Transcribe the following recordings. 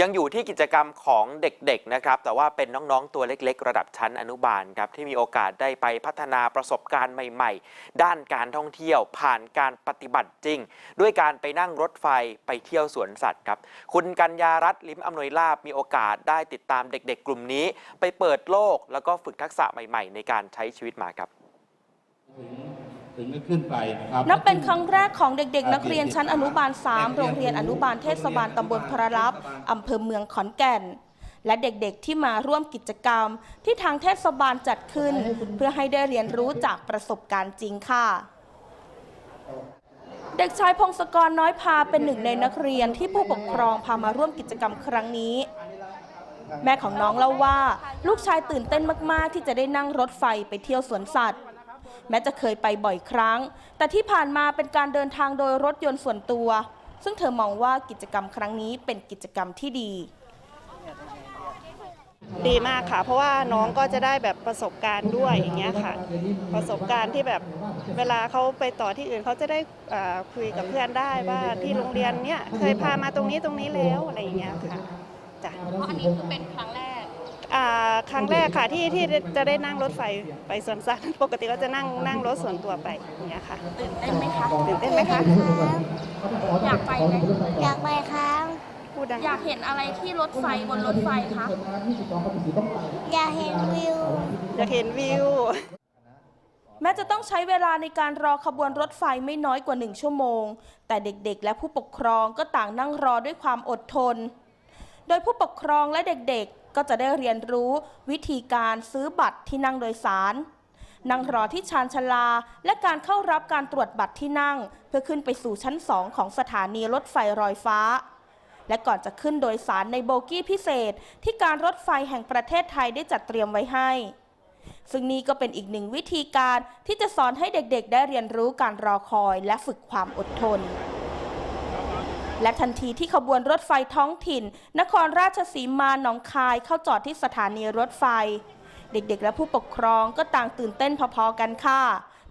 ยังอยู่ที่กิจกรรมของเด็กๆนะครับ แต่ว่าเป็นน้องๆตัวเล็กๆ ระดับชั้นอนุบาลครับ ที่มีโอกาสได้ไปพัฒนาประสบการณ์ใหม่ๆ ด้านการท่องเที่ยวผ่านการปฏิบัติจริง ด้วยการไปนั่งรถไฟไปเที่ยวสวนสัตว์ครับ คุณกัญญารัตน์ลิมอำนวยลาบมีโอกาสได้ติดตามเด็ก ๆ กลุ่มนี้ ไปเปิดโลกแล้วก็ฝึกทักษะใหม่ ๆ ในการใช้ชีวิตมาครับ ถึงได้ขึ้นไปนะครับนับเป็นครั้งแรกของเด็กๆ นักเรียนชั้นอนุบาล 3 โรงเรียนอนุบาลเทศบาลตำบลพระลับอำเภอเมืองขอนแก่น และเด็กๆที่มาร่วมกิจกรรมที่ทางเทศบาลจัดขึ้น เพื่อให้ได้เรียนรู้จากประสบการณ์จริงค่ะเด็กชายพงศกรน้อยพาเป็นหนึ่งในนักเรียนที่ผู้ปกครองพามาร่วมกิจกรรมครั้งนี้ แม่ของน้องเล่าว่า ลูกชายตื่นเต้นมาก ๆ ที่จะได้นั่งรถไฟไปเที่ยวสวนสัตว์ แม้จะเคยไปบ่อยครั้ง แต่ที่ผ่านมาเป็นการเดินทางโดยรถยนต์ส่วนตัว ซึ่งเธอมองว่ากิจกรรมครั้งนี้เป็นกิจกรรมที่ดี ดีมากค่ะ เพราะว่าน้องก็จะได้แบบประสบการณ์ด้วยอย่างเงี้ยค่ะ ประสบการณ์ที่แบบเวลาเขาไปต่อที่อื่นเขาจะได้อ่าคุยกับเพื่อนได้ว่าที่โรงเรียนเนี้ยเคยพามาตรงนี้ตรงนี้แล้วอะไรอย่างเงี้ยค่ะจ้ะ เพราะอันนี้คือเป็นครั้งแรก อ่าครั้งแรกค่ะที่ที่จะได้นั่งรถไฟไปสวนสัตว์ปกติก็จะนั่งนั่งรถส่วนตัวไปอย่างเงี้ยค่ะตื่นเต้นไหมคะ ตื่นเต้นไหมคะอยากไปไหมอยากไปครับพูดดังอยากเห็นอะไรที่รถไฟบนรถไฟคะอยากเห็นวิว อยากเห็นวิว แม้จะต้องใช้เวลาในการรอขบวนรถไฟไม่น้อยกว่าหนึ่งชั่วโมง แต่เด็กๆ และผู้ปกครองก็ต่างนั่งรอด้วยความอดทน โดยผู้ปกครองและเด็กๆ ก็จะได้เรียนรู้วิธีการซื้อบัตรที่นั่งโดยสารนั่งรอที่ชานชาลา และการเข้ารับการตรวจบัตรที่นั่ง เพื่อขึ้นไปสู่ชั้น2ของสถานีรถไฟรอยฟ้า และก่อนจะขึ้นโดยสารในโบกี้พิเศษ ที่การรถไฟแห่งประเทศไทยได้จัดเตรียมไว้ให้ ซึ่งนี่ก็เป็นอีกหนึ่งวิธีการที่จะสอนให้เด็กๆ ได้เรียนรู้การรอคอยและฝึกความอดทน และทันทีที่ขบวนรถไฟท้องถิ่น นครราชสีมาหนองคายเข้าจอดที่สถานีรถไฟ เด็กๆ และผู้ปกครองก็ต่างตื่นเต้นพอๆกันค่ะ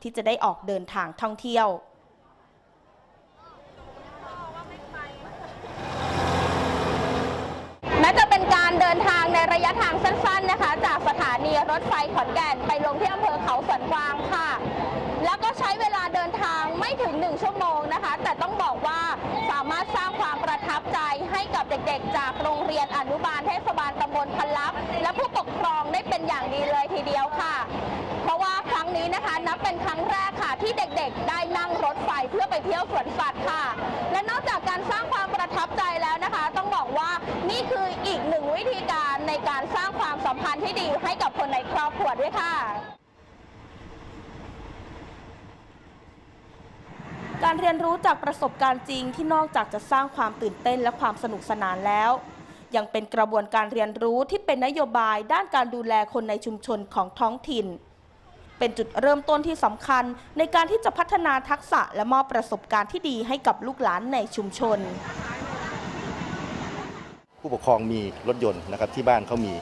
ที่จะได้ออกเดินทางท่องเที่ยวแม้จะเป็นการเดินทางในระยะทางสั้นๆนะคะ จากสถานีรถไฟขอนแก่นไปลงที่อำเภอเขาสวนกวางค่ะ แล้วก็ใช้เวลาเดินทางไม่ถึง 1 ชั่วโมงนะคะ แต่ต้องบอกว่า ด็กๆ จากโรงเรียนอนุบาลเทศบาลตำบลพลับ และผู้ปกครองได้เป็นอย่างดีเลยทีเดียวค่ะ เพราะว่าครั้งนี้นะคะนับเป็นครั้งแรกค่ะ ที่เด็กๆ ได้นั่งรถไฟเพื่อไปเที่ยวสวนสัตว์ค่ะ และนอกจากการสร้างความประทับใจแล้วนะคะ ต้องบอกว่านี่คืออีกหนึ่งวิธีการในการสร้างความสัมพันธ์ที่ดีให้กับคนในครอบครัวด้วยค่ะ การเรียนรู้จากประสบการณ์จริงที่นอกจากจะสร้างความตื่นเต้นและความสนุกสนานแล้ว ยังเป็นกระบวนการเรียนรู้ที่เป็นนโยบายด้านการดูแลคนในชุมชนของท้องถิ่น เป็นจุดเริ่มต้นที่สำคัญในการที่จะพัฒนาทักษะและมอบประสบการณ์ที่ดีให้กับลูกหลานในชุมชน ผู้ปกครองมีรถยนต์นะครับที่บ้านเขามี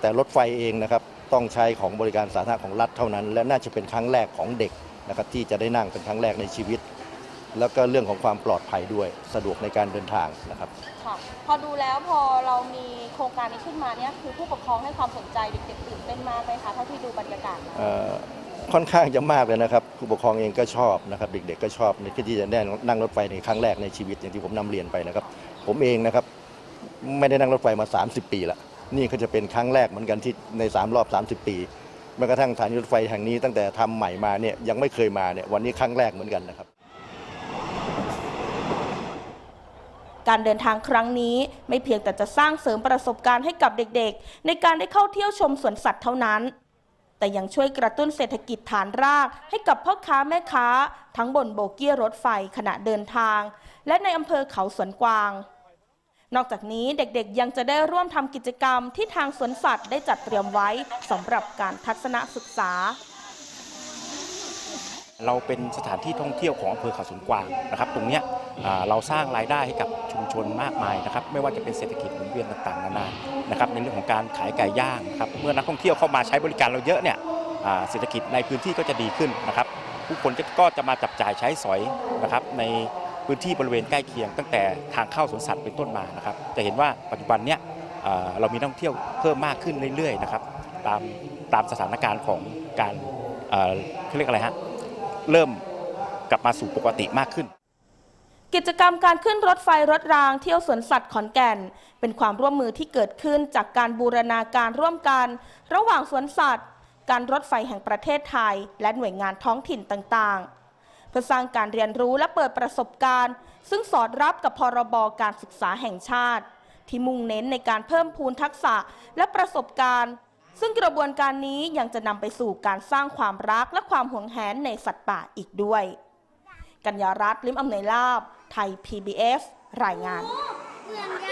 แต่รถไฟเองนะครับต้องใช้ของบริการสาธารณะของรัฐเท่านั้น และน่าจะเป็นครั้งแรกของเด็กนะครับที่จะได้นั่งเป็นครั้งแรกในชีวิต แล้วก็เรื่องของความปลอดภัยด้วยสะดวกในการเดินทางนะครับ ค่ะ พอดูแล้วพอเรามีโครงการนี้ขึ้นมาเนี่ยคือผู้ปกครองให้ความสนใจเด็กๆตื่นเต้นมากเลยค่ะเท่าที่ดูบรรยากาศแล้วเอ่อค่อนข้างจะมากเลยนะครับผู้ปกครองเองก็ชอบนะครับ เด็กๆก็ชอบในที่จะได้นั่งรถไฟในครั้งแรกในชีวิตอย่างที่ผมนำเรียนไปนะครับ ผมเองนะครับไม่ได้นั่งรถไฟมา 30 ปีละนี่ก็จะเป็นครั้งแรกเหมือนกันที่ใน 3 รอบ 30 ปีแม้กระทั่งสถานีรถไฟแห่งนี้ตั้งแต่ทำใหม่มาเนี่ยยังไม่เคยมาเนี่ยวันนี้ครั้งแรกเหมือนกันนะครับ การเดินทางครั้งนี้ไม่เพียงแต่จะสร้างเสริมประสบการณ์ให้กับเด็กๆ ในการได้เข้าเที่ยวชมสวนสัตว์เท่านั้น แต่ยังช่วยกระตุ้นเศรษฐกิจฐานราก ให้กับพ่อค้าแม่ค้า ทั้งบนโบกี้รถไฟขณะเดินทาง และในอำเภอเขาสวนกวาง นอกจากนี้เด็กๆยังจะได้ร่วมทำกิจกรรมที่ทางสวนสัตว์ได้จัดเตรียมไว้สำหรับการทัศนศึกษา เราเป็นสถานที่ท่องเที่ยวของอำเภอเขาสวนกวางนะครับ ตรงนี้เราสร้างรายได้ให้กับชุมชนมากมายนะครับ ไม่ว่าจะเป็นเศรษฐกิจหมุนเวียนต่างๆนานานะครับในเรื่องของการขายไก่ย่างนะครับเมื่อนักท่องเที่ยวเข้ามาใช้บริการเราเยอะเนี่ยเศรษฐกิจในพื้นที่ก็จะดีขึ้นนะครับ ผู้คนก็จะมาจับจ่ายใช้สอยนะครับในพื้นที่บริเวณใกล้เคียง ตั้งแต่ทางเข้าสวนสัตว์เป็นต้นมานะครับ จะเห็นว่าปัจจุบันเนี้ยเรามีนักท่องเที่ยวเพิ่มมากขึ้นเรื่อยๆนะครับตามตามสถานการณ์ของการเขาเรียกอะไรฮะ เริ่มกลับมาสู่ปกติมากขึ้น กิจกรรมการขึ้นรถไฟรถรางเที่ยวสวนสัตว์ขอนแก่น เป็นความร่วมมือที่เกิดขึ้นจากการบูรณาการร่วมกัน ระหว่างสวนสัตว์ การรถไฟแห่งประเทศไทย และหน่วยงานท้องถิ่นต่างๆ เพื่อสร้างการเรียนรู้และเปิดประสบการณ์ ซึ่งสอดรับกับพรบการศึกษาแห่งชาติ ที่มุ่งเน้นในการเพิ่มพูนทักษะและประสบการณ์ ซึ่งกระบวนการนี้ยังจะนำไปสู่การสร้างความรักและความหวงแหนในสัตว์ป่าอีกด้วย กัญญารัตน์ลิมอำนวยลาบ ไทย PBS รายงานเหมือนกัน